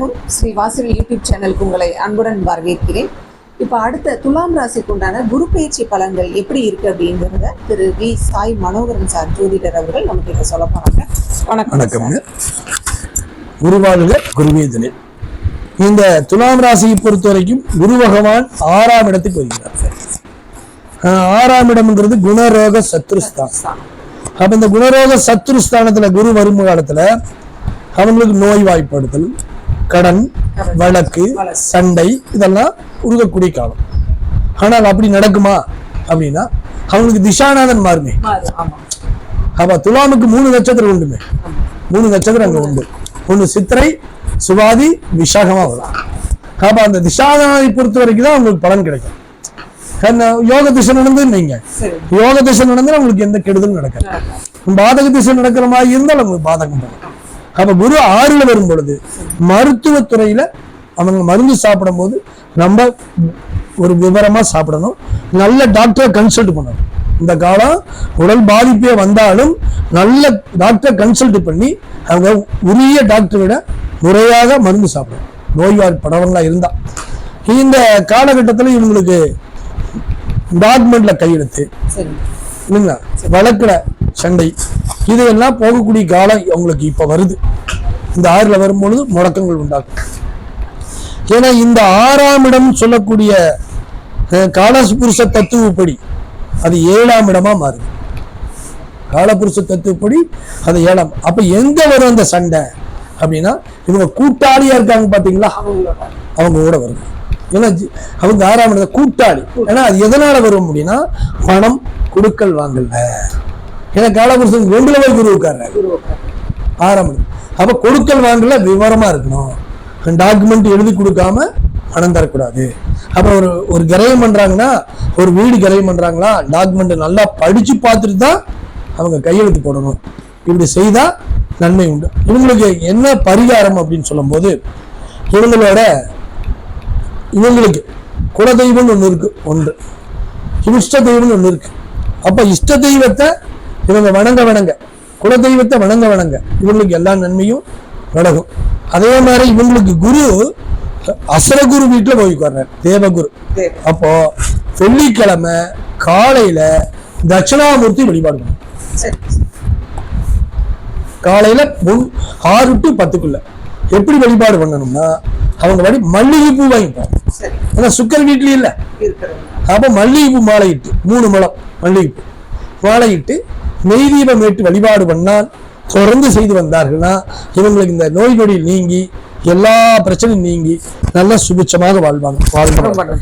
வணக்கம் ஸ்ரீ வாசவி யூடியூப் சேனலுக்கு உங்களை அன்புடன் வரவேற்கிறேன். இப்போ அடுத்த துலாம் ராசிக்கு உண்டான குரு பயிற்சி பலன்கள் எப்படி இருக்கு அப்படிங்கிறத திரு வி சாய் மனோகரன் சார் ஜோதிடர் அவர்கள் நமக்கு இதை சொல்ல போறாங்க. வணக்கம் வணக்கம்ங்க. குருவாழ்க இந்த துலாம் ராசியை பொறுத்த வரைக்கும் குரு பகவான் ஆறாம் இடத்துக்கு வருகிறார் ஆறாம் இடம்ங்கிறது குணரோக சத்ருஸ்தான் சார். அப்ப இந்த குணரோக சத்ருஸ்தானத்துல குரு வரும் காலத்துல அவங்களுக்கு நோய் வாய்ப்படுத்தல் கடன் வழக்கு சண்டை இதெல்லாம் உருகக்கூடிய காலம். ஆனால் அப்படி நடக்குமா? அப்படின்னா அவங்களுக்கு திசாநாதன் மாறுமே. அப்ப துலாமுக்கு மூணு நட்சத்திரம் உண்டுமே. மூணு நட்சத்திரம் அங்க உண்டு. ஒண்ணு சித்திரை சுவாதி விசாகமா வரும். அப்ப அந்த திசாநாதை பொறுத்த வரைக்கும் தான் உங்களுக்கு பலன் கிடைக்கும். யோக திசை நடந்து நீங்க யோக திசை நடந்தா உங்களுக்கு எந்த கெடுதலும் நடக்காது. நடக்கும். பாதக திசை நடக்கிற மாதிரி இருந்தால் உங்களுக்கு பாதகம் போகும். அப்ப குரு ஆறுல வரும் பொழுது மருத்துவத்துறையில அவங்க மருந்து சாப்பிடும் போது நம்ம ஒரு விவரமா சாப்பிடணும். நல்ல டாக்டரை கன்சல்ட் பண்ணணும். இந்த காலம் உடல் பாதிப்பே வந்தாலும் நல்ல டாக்டரை கன்சல்ட் பண்ணி அவங்க உரிய டாக்டரை முறையாக மருந்து சாப்பிடணும். நோய்வாய்ப்படவங்களா இருந்தா. இந்த காலகட்டத்தில் இவங்களுக்கு டாக்குமெண்ட்ல கையெழுத்து. இல்லைங்களா? வழக்குல சண்டை. இதெல்லாம் போகக்கூடிய காலம் அவங்களுக்கு இப்போ வருது. இந்த ஆறில் வரும்பொழுது முடக்கங்கள் உண்டாகும். ஏன்னா இந்த ஆறாம் இடம் சொல்லக்கூடிய அஹ், காலபுருஷ தத்துவப்படி அது ஏழாம் இடமா மாறுது. காலபுருஷ தத்துவப்படி அது ஏழாம். அப்ப எங்க வரும் அந்த சண்டை? அப்படின்னா இவங்க கூட்டாளியா இருக்காங்க பாத்தீங்களா? அவங்க கூட வருது. ஏன்னா அவங்க ஆறாம் இடம் கூட்டாளி. ஏன்னா அது எதனால வரும் அப்படின்னா பணம் கொடுக்கல் வாங்கல ஏன்னா காலபுருஷன் ரெண்டுல போய் குரு உட்கார்றாரு. ஆறாம் இடம் அப்ப கொடுக்கல் வாங்கல விவரமா இருக்கணும். டாக்குமெண்ட் எழுதி கொடுக்காம பணம் தரக்கூடாது. அப்ப ஒரு ஒரு கிரயம் பண்றாங்கன்னா ஒரு வீடு கிரயம் பண்றாங்களா டாக்குமெண்ட் நல்லா படிச்சு பார்த்துட்டு தான் அவங்க கையெழுத்து போடணும். இப்படி செய்தா நன்மை உண்டு. இவங்களுக்கு என்ன பரிகாரம் அப்படின்னு சொல்லும்போது இவங்களோட இவங்களுக்கு குலதெய்வம் ஒன்று இருக்கு ஒன்று. இஷ்ட தெய்வம்னு ஒன்று இருக்கு. அப்ப இஷ்ட தெய்வத்தை இவங்க வணங்க வணங்க. குலதெய்வத்தை வணங்க வணங்க. இவங்களுக்கு எல்லா நன்மையும் வழங்கும். அதே மாதிரி இவங்களுக்கு குரு அசுரகுரு வீட்டில் போய் உட்கார்றார். தேவகுரு. அப்போ வெள்ளிக்கிழமை காலையில தட்சிணாமூர்த்தி வழிபாடு காலையில முன் ஆறு டு பத்துக்குள்ள. எப்படி வழிபாடு பண்ணணும்னா அவங்க வழி மல்லிகைப்பூ வாங்கிப்பாங்க. சரி ஏன்னா சுக்கர் வீட்லயும் இல்லை. இருக்கிறது அப்போ மல்லிகைப்பூ இட்டு மூணு முழம் மல்லிகைப்பூ. மாலை இட்டு நெய்தீபம் ஏற்று வழிபாடு பண்ணால் தொடர்ந்து செய்து வந்தார்கள்னா இவங்களுக்கு இந்த நோய் நொடி நீங்கி எல்லா பிரச்சனையும் நீங்கி நல்ல சுபிட்சமாக வாழ்வாங்க வாழ்வாங்க